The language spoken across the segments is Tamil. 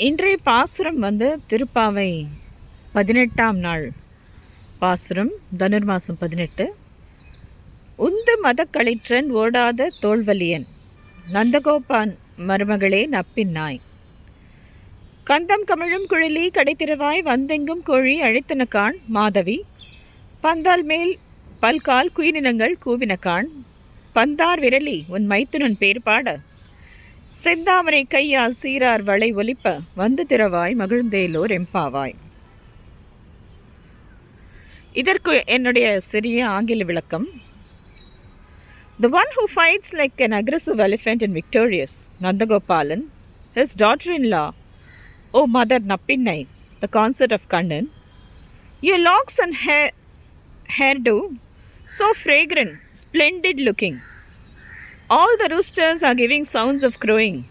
இன்றைய பாசுரம் வந்து திருப்பாவை பதினெட்டாம் நாள். பாசுரம் தனுர்மாசம் பதினெட்டு. உந்து மதக்களிற்றன் ஓடாத தோல்வலியன் நந்தகோபான் மருமகளே நப்பின் நாய். கந்தம் கமிழும் குழலி கடைத்திருவாய் வந்தெங்கும் கோழி அழைத்தனக்கான் மாதவி பந்தால் மேல் பல்கால் குயினினங்கள் கூவினக்கான் பந்தார் விரலி உன் மைத்துனன் பேர் பாட செந்தாமரை கையால் சீரார் வளை ஒலிப்ப வந்து திறவாய் மகிழ்ந்தேலோர் எம்பாவாய் இதற்கு என்னுடைய சிறிய ஆங்கில விளக்கம் the one who fights like an aggressive elephant and victorious Nandagopalan his daughter in law o mother Nappinnai the consort of Kannan you locks and hair hair do so fragrant splendid looking all the roosters are giving sounds of crowing.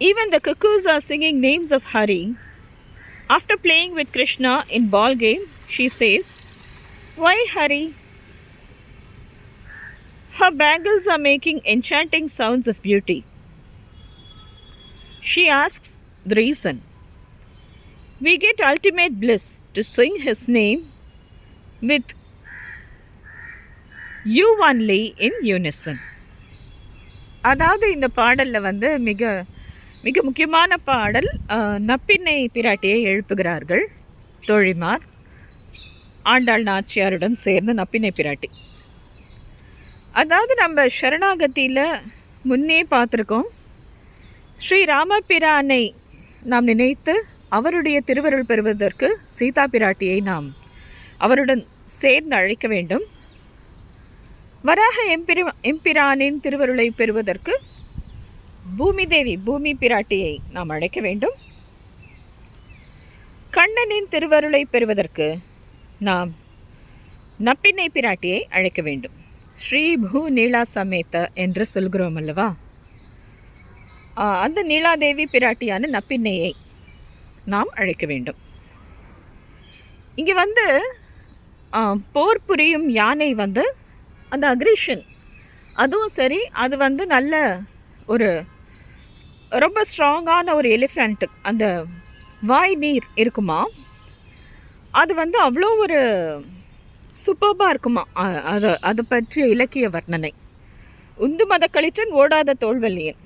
Even the cuckoos are singing names of Hari. After playing with Krishna in ball game, she says, "Why Hari?" Her bangles are making enchanting sounds of beauty. She asks the reason. We get ultimate bliss to sing his name with you only in unison. அதாவது இந்த பாடலில் வந்து மிக மிக முக்கியமான பாடல் அஹ், நப்பின்னை பிராட்டியை எழுப்புகிறார்கள் தோழிமார் ஆண்டாள் நாச்சியாருடன் சேர்ந்து நப்பினை பிராட்டி. அதாவது நம்ம ஷரணாகத்தியில் முன்னே பார்த்துருக்கோம் ஸ்ரீ ராமபிரானை நாம் நினைத்து அவருடைய திருவருள் பெறுவதற்கு சீதா பிராட்டியை நாம் அவருடன் சேர்ந்து அழைக்க வேண்டும். வராக எம்பிரி எம்பிரானின் திருவருளை பெறுவதற்கு பூமி தேவி பூமி பிராட்டியை நாம் அழைக்க வேண்டும். கண்ணனின் திருவருளை பெறுவதற்கு நாம் நப்பின்னை பிராட்டியை அழைக்க வேண்டும். ஸ்ரீ பூ நீலா சமேத என்று சொல்கிறோம் அல்லவா? ஆ, அந்த நீலாதேவி பிராட்டியான நப்பின்னையை நாம் அழைக்க வேண்டும். இங்கே வந்து போர் புரியும் யானை வந்து அந்த அக்ரிஷன் அதுவும் சரி அது வந்து நல்ல ஒரு ரொம்ப ஸ்ட்ராங்கான ஒரு எலிஃபெண்ட்டு அந்த வாய் நீர் இருக்குமா? அது வந்து அவ்வளோ ஒரு சூப்பர்பாக இருக்குமா? அ- அது அதை பற்றிய இலக்கிய வர்ணனை. உந்து மத களிற்றன் ஓடாத தோல்வெளியன்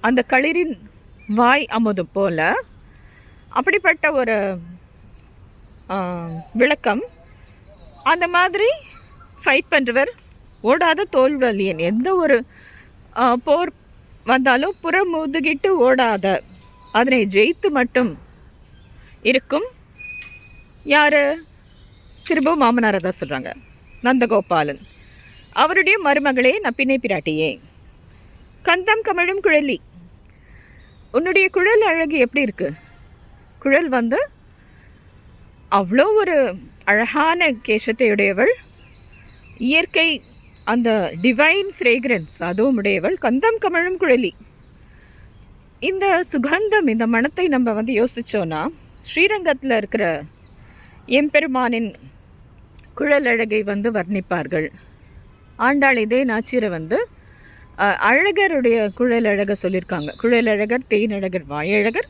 அந்த களிரின் வாய் அமுதும் போல அப்படிப்பட்ட ஒரு விளக்கம். அந்த மாதிரி ஃபைட் பண்ணுறவர் ஓடாத தோல்வலியன் எந்த ஒரு போர் வந்தாலும் புறமுதுகிட்டு ஓடாத. அதனை ஜெயித்து மட்டும் இருக்கும். யார்? திரும்பவும் மாமனாரை தான் சொல்கிறாங்க நந்தகோபாலன். அவருடைய மருமகளே நப்பினை பிராட்டியே. கந்தம் கமிழும் குழலி. உன்னுடைய குழல் அழகு எப்படி இருக்குது குழல் வந்து அவ்வளோ ஒரு அழகான கேசத்தை உடையவள் இயற்கை அந்த டிவைன் ஃப்ரேக்ரன்ஸ் அதுவும் உடையவள் கந்தம் கமழும் குழலி. இந்த சுகந்தம் இந்த மனத்தை நம்ம வந்து யோசிச்சோன்னா ஸ்ரீரங்கத்தில் இருக்கிற எம்பெருமானின் குழல் அழகை வந்து வர்ணிப்பார்கள். ஆண்டாள் இதே நாச்சிரை வந்து அழகருடைய குழல் அழகை சொல்லியிருக்காங்க. குழல் அழகர் தேனழகர் வாயழகர்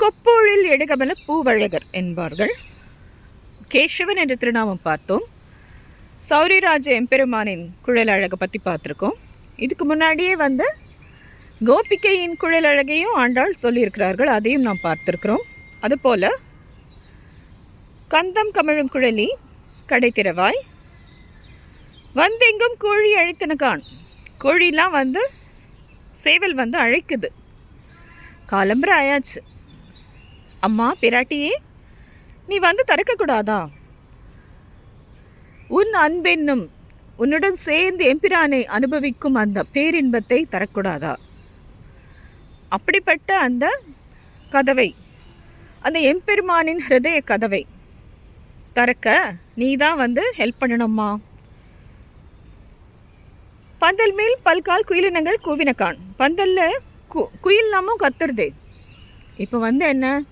கொப்போழில் எடுகமல பூவழகர் என்பார்கள். கேசவன் என்ற திருநாமம் பார்த்தோம். சௌரிராஜ எம்பெருமானின் குழல் அழகை பற்றி பார்த்துருக்கோம். இதுக்கு முன்னாடியே வந்து கோபிகையின் குழல் அழகையும் ஆண்டாள் சொல்லியிருக்கிறார்கள் அதையும் நாம் பார்த்துருக்குறோம். அதுபோல் கந்தம் கமிழும் குழலி கடைத்திறவாய் வந்தெங்கும் கோழி அழைத்தனகான் கோழிலாம் வந்து சேவல் வந்து அழைக்குது. காலம்பரம் ஆயாச்சு. அம்மா பிராட்டியே நீ வந்து திறக்கக்கூடாதா உன் அன்பென்னும் உன்னுடன் சேர்ந்து எம்பிரானை அனுபவிக்கும் அந்த பேரின்பத்தை தரக்கூடாதா? அப்படிப்பட்ட அந்த கதவை அந்த எம்பெருமானின் ஹிருதய கதவை திறக்க நீ தான் வந்து ஹெல்ப் பண்ணணும்மா. பந்தல் மேல் பல்கால் குயிலினங்கள் கூவினக்கான் பந்தலில் கு குயில்லாமும் கத்துறதே. இப்போ வந்து என்ன?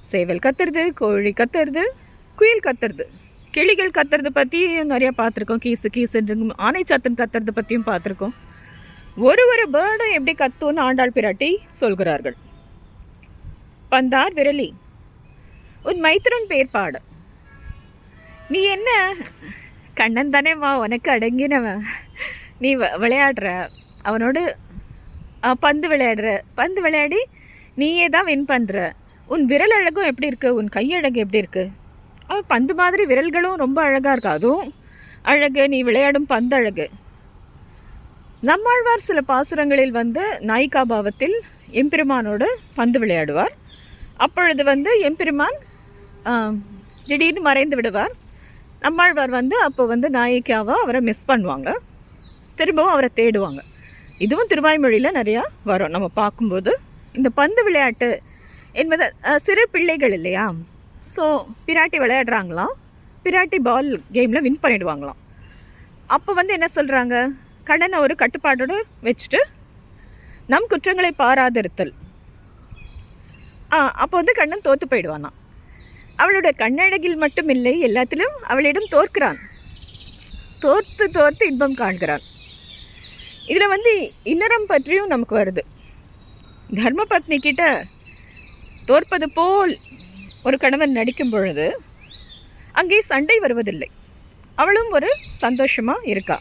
சேவல் கத்துறது கோழி கத்துறது குயில் கத்துறது. கிளிகள் கத்துறது பற்றியும் நிறையா பார்த்துருக்கோம். கீசு கீசுன்னு ஆனை சாத்தன் கத்துறது பற்றியும் பார்த்துருக்கோம். ஒரு ஒரு பேர்டும் எப்படி கத்துன்னு ஆண்டாள் பிராட்டி சொல்கிறார்கள். பந்தார் விரலி உன் மைத்திரன் பேர் பாடு. நீ என்ன? கண்ணன் தானே வா உனக்கு அடங்கினவன். நீ வ- விளையாடுற. அவனோடு பந்து விளையாடுற. பந்து விளையாடி நீயே தான் வின் பண்ணுற உன் விரல் அழகும் எப்படி இருக்கு? உன் கையழகு எப்படி இருக்குது பந்து மாதிரி விரல்களும் ரொம்ப அழகாக இருக்கு. அதுவும் அழகு நீ விளையாடும் பந்து அழகு. நம்மாழ்வார் சில பாசுரங்களில் வந்து நாயிகா பாவத்தில் எம்பெருமானோடு பந்து விளையாடுவார். அப்பொழுது வந்து எம்பெருமான் திடீர்னு மறைந்து விடுவார். நம்மாழ்வார் வந்து அப்போ வந்து நாயிகாவை அவரை மிஸ் பண்ணுவாங்க. திரும்பவும் அவரை தேடுவாங்க. இதுவும் திருவாய்மொழியில் நிறையா வரும். நம்ம பார்க்கும்போது இந்த பந்து விளையாட்டு என்பது சிறு பிள்ளைகள் இல்லையா? ஸோ பிராட்டி விளையாடுறாங்களாம் பிராட்டி பால் கேமில் வின் பண்ணிடுவாங்களாம் அப்போ வந்து என்ன சொல்கிறாங்க கடனை ஒரு கட்டுப்பாட்டோடு வச்சுட்டு நம் குற்றங்களை பாராதிருத்தல். ஆ அப்போ வந்து கண்ணன் தோற்று போயிடுவானா? அவளோட கண்ணழகில் மட்டும் இல்லை எல்லாத்திலும் அவளிடம் தோற்கிறான். தோற்று தோற்று இன்பம் காண்கிறான். இதில் வந்து இன்னரம் பற்றியும் நமக்கு வருது. தர்மபத்னி கிட்ட தோற்பது போல் ஒரு கணவன் நடிக்கும் பொழுது அங்கே சண்டை வருவதில்லை. அவளும் ஒரு சந்தோஷமாக இருக்கா.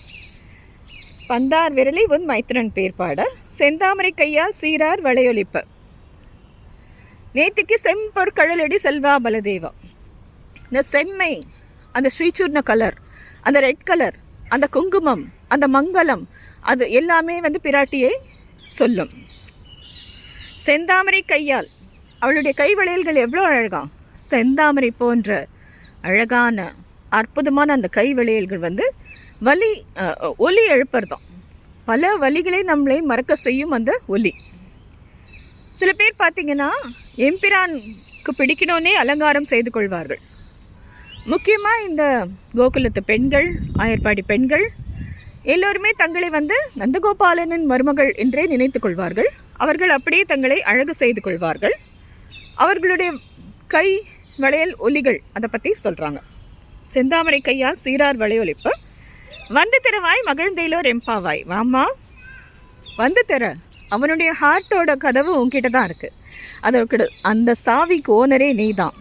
பந்தார் விரலி உன் மைத்திரன் பேர் பாட செந்தாமரை கையால் சீரார் வளையொலிப்ப. நேத்திக்கு செம்பொற் கழலடி செல்வா பலதேவா இந்த செம்மை அந்த ஸ்ரீசூர்ண கலர் அந்த ரெட் கலர் அந்த குங்குமம் அந்த மங்களம் அது எல்லாமே வந்து பிராட்டியை சொல்லும். செந்தாமரை கையால் அவளுடைய கை வளையல்கள் எவ்வளோ அழகா. செந்தாமரை போன்ற அழகான அற்புதமான அந்த கை வளையல்கள் வந்து வலி ஒலி எழுப்புறதும். பல வலிகளை நம்மளை மறக்க செய்யும் அந்த ஒலி. சில பேர் பார்த்தீங்கன்னா எம்பிரானுக்கு பிடிக்கணும்னே அலங்காரம் செய்து கொள்வார்கள். முக்கியமாக இந்த கோகுலத்து பெண்கள் ஆயர்பாடி பெண்கள் எல்லோருமே தங்களை வந்து நந்தகோபாலனின் மருமகள் என்றே நினைத்து கொள்வார்கள். அவர்கள் அப்படியே தங்களை அழகு செய்து கொள்வார்கள். அவர்களுடைய கை வளையல் ஒலிகள் அதை பற்றி சொல்கிறாங்க செந்தாமரை கையால் சீரார் வளையொலிப்பு வந்து திறவாய் மகிழ்ந்தேலோர் எம்பாவாய் வாமா வந்து திற. அவனுடைய ஹார்ட்டோட கதவு உன்கிட்ட தான் இருக்குது அதற்கு அந்த சாவிக்கு ஓனரே நீ தான்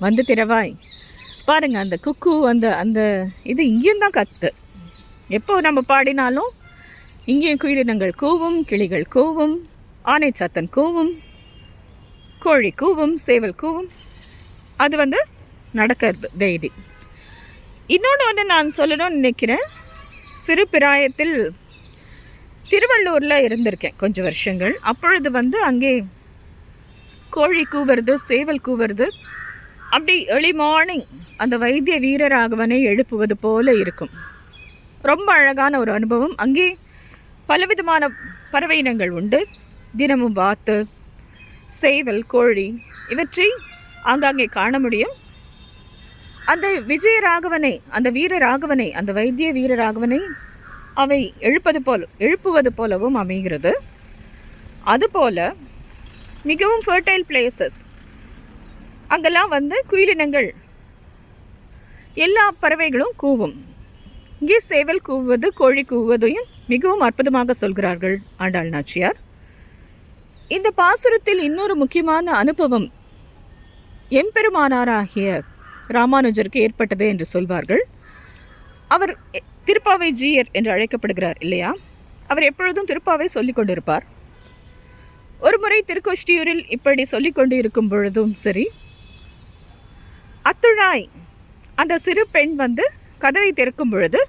வந்து திறவாய் பாருங்கள் அந்த குக்கு அந்த அந்த இது இங்கேயும் தான் கத்து. எப்போ நம்ம பாடினாலும் இங்கேயும் குயிலினங்கள் கூவும் கிளிகள் கூவும் ஆனை சாத்தன் கூவும் கோழி கூவும் சேவல் கூவும். அது வந்து நடக்கிறது டெய்லி இன்னொன்று வந்து நான் சொல்லணும்னு நினைக்கிறேன். சிறு பிராயத்தில் திருவள்ளூரில் இருந்திருக்கேன் கொஞ்சம் வருஷங்கள். அப்பொழுது வந்து அங்கே கோழி கூவுறது சேவல் கூவுறது அப்படி ஏர்லி மார்னிங் அந்த வைத்திய வீரராகவனை எழுப்புவது போல இருக்கும். ரொம்ப அழகான ஒரு அனுபவம். அங்கே பலவிதமான பறவை இனங்கள் உண்டு. தினமும் வாத்து சேவல் கோழி இவற்றை ஆங்காங்கே காண முடியும். அந்த விஜயராகவனை அந்த வீரராகவனை அந்த வைத்திய வீரராகவனை அவை எழுப்பது போல் எழுப்புவது போலவும் அமைகிறது. அதுபோல் மிகவும் ஃபர்டைல் பிளேசஸ் அங்கெல்லாம் வந்து குயிலினங்கள் எல்லா பறவைகளும் கூவும். இங்கே சேவல் கூவுவது கோழி கூவுவதையும் மிகவும் அற்புதமாக சொல்கிறார்கள் ஆண்டாள் நாச்சியார். இந்த பாசுரத்தில் இன்னொரு முக்கியமான அனுபவம் எம்பெருமானாராகிய ராமானுஜருக்கு ஏற்பட்டது என்று சொல்வார்கள். அவர் திருப்பாவை ஜீயர் என்று அழைக்கப்படுகிறார் இல்லையா? அவர் எப்பொழுதும் திருப்பாவை சொல்லிக் கொண்டிருப்பார். ஒரு முறை திருக்கோஷ்டியூரில் இப்படி சொல்லிக் கொண்டு இருக்கும் பொழுதும் சரி அத்துழாய் அந்த சிறு பெண் வந்து கதவை திறக்கும் பொழுது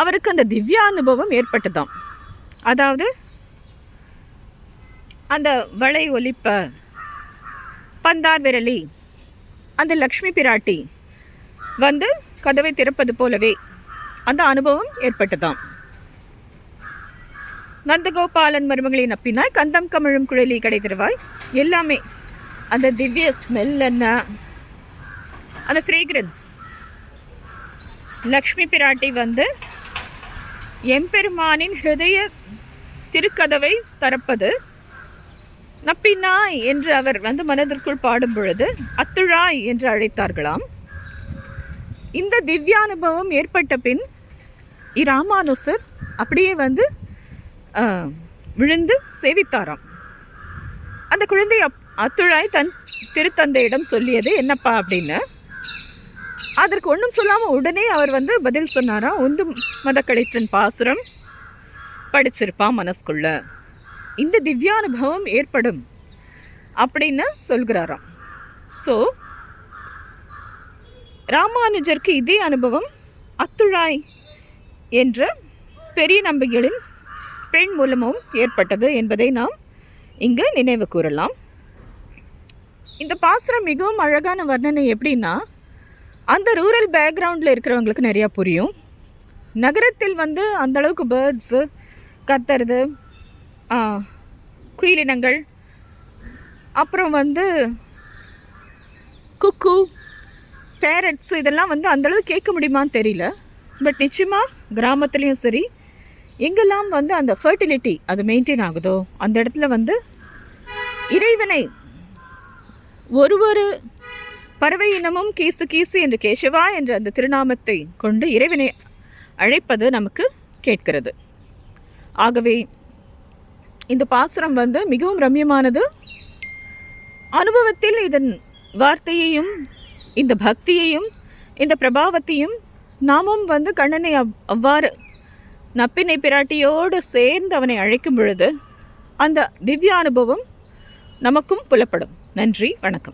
அவருக்கு அந்த திவ்யா அனுபவம் ஏற்பட்டதாம். அதாவது அந்த வளை ஒலிப்ப பந்தார் விரலி அந்த லக்ஷ்மி பிராட்டி வந்து கதவை திறப்பது போலவே அந்த அனுபவம் ஏற்பட்டதாம். நந்தகோபாலன் மருமகளை நப்பினாய் கந்தம் கமிழும் குழலி கடை தருவாய் எல்லாமே அந்த திவ்ய ஸ்மெல் என்ன? அந்த ஃப்ரேக்ரன்ஸ் லக்ஷ்மி பிராட்டி வந்து எம்பெருமானின் ஹிருதய திருக்கதவை திறப்பது நப்பினாய் என்று அவர் வந்து மனதிற்குள் பாடும் பொழுது அத்துழாய் என்று அழைத்தார்களாம். இந்த திவ்யானுபவம் ஏற்பட்ட பின் இராமானுசர் அப்படியே வந்து விழுந்து சேவித்தாராம். அந்த குழந்தை அப் அத்துழாய் தன் திருத்தந்தையிடம் சொல்லியது என்னப்பா? அப்படின்னு. அதற்கு ஒன்றும் சொல்லாமல் உடனே அவர் வந்து பதில் சொன்னாராம் உந்து மதக்கடைச்சன் பாசுரம் படிச்சிருப்பான் மனசுக்குள்ளே. இந்த திவ்யானுபவம் ஏற்படும் அப்படின்னு சொல்கிறாராம். ஸோ ராமானுஜருக்கு இதே அனுபவம் அத்துழாய் என்ற பெரிய நம்பிகளின் பெண் மூலமும் ஏற்பட்டது என்பதை நாம் இங்கு நினைவு கூறலாம். இந்த பாசுரம் மிகவும் அழகான வர்ணனை எப்படின்னா அந்த ரூரல் பேக்ரவுண்டில் இருக்கிறவங்களுக்கு நிறையா புரியும். நகரத்தில் வந்து அந்த அளவுக்கு பேர்ட்ஸு கத்துறது குயிலினங்கள். அப்புறம் வந்து குக்கு பேரட்ஸ் இதெல்லாம் வந்து அந்தளவு கேட்க முடியுமான்னு தெரியல. பட் நிச்சயமாக கிராமத்துலேயும் சரி எங்கெல்லாம் வந்து அந்த ஃபர்டிலிட்டி அது மெயின்டைன் ஆகுதோ அந்த இடத்துல வந்து இறைவனை ஒரு ஒரு பறவை இனமும் கீசு கீசு என்று கேசவா என்ற அந்த திருநாமத்தை கொண்டு இறைவனை அழைப்பது நமக்கு கேட்கிறது. ஆகவே இந்த பாசுரம் வந்து மிகவும் ரம்யமானது. அனுபவத்தில் இதன் வார்த்தையையும் இந்த பக்தியையும் இந்த பிரபாவத்தையும் நாமும் வந்து கண்ணனை அவ் அவ்வாறு நப்பினை பிராட்டியோடு சேர்ந்து அவனை அழைக்கும் பொழுது அந்த திவ்ய அனுபவம் நமக்கும் புலப்படும். நன்றி வணக்கம்.